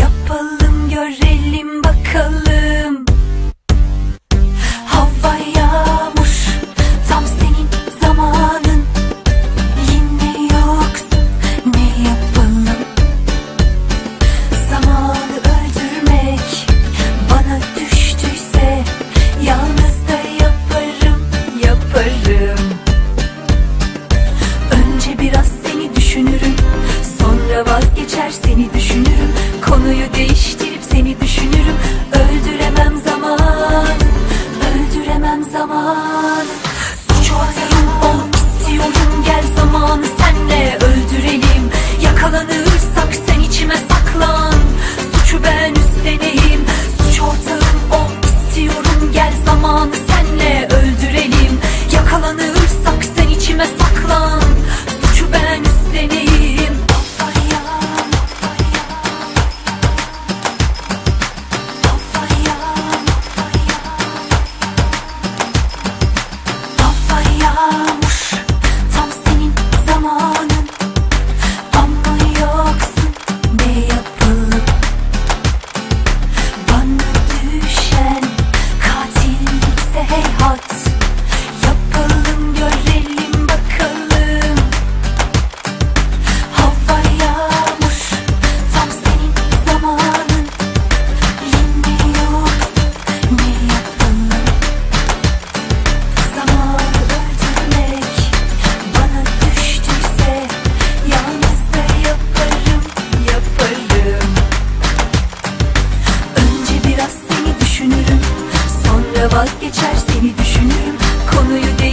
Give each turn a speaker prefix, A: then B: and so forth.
A: Yapalım görelim bakalım. Vazgeçer seni düşünürüm. Konuyu değiştir